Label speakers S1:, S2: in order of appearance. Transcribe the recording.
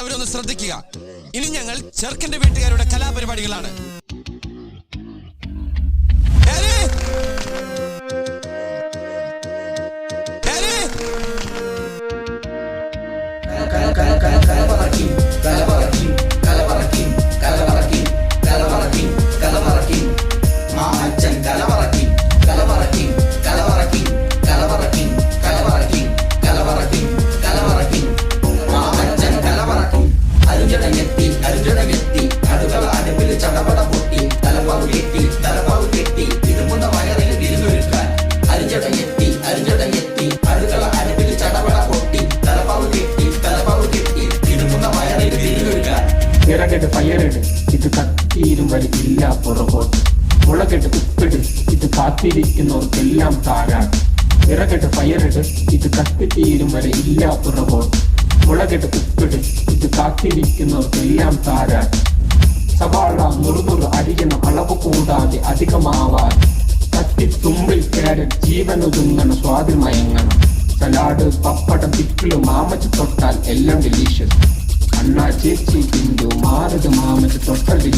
S1: എല്ലാവരും ഒന്ന് ശ്രദ്ധിക്കുക. ഇനി ഞങ്ങൾ ചെറുക്കന്റെ വീട്ടുകാരുടെ കലാപരിപാടികളാണ്.
S2: പയറിട് ഇത് കത്തിയിലും വരെ ഇല്ല പുറകോട്ട്. മുളകെട്ട് ഉപ്പിട്. ഇത് കാത്തിരിക്കുന്നവർക്കെല്ലാം താരാൻ ഇറകെട്ട് പയറിട് ഇത് കത്തിയിലും വരെ ഇല്ല പുറകോട്ട്. മുളകെട്ട് ഉപ്പിട്. ഇത് കാത്തിരിക്കുന്നവർക്കെല്ലാം താരാൻ സവാള നുറുനുറു അരിയണം അളവ് കൂടാതെ അധികമാവാൻ. കത്തിത്തുമ്പിൽ കേരൻ ജീവനൊതുങ്ങണം സ്വാതിൽ മയങ്ങണം. സലാഡ് പപ്പടം പിക്കിൾ മാമച്ച് തൊട്ടാൽ എല്ലാം ഡെലീഷ്യസ് അണ്ണാ ചേച്ചി Nawet a mało, It's tylko w każdej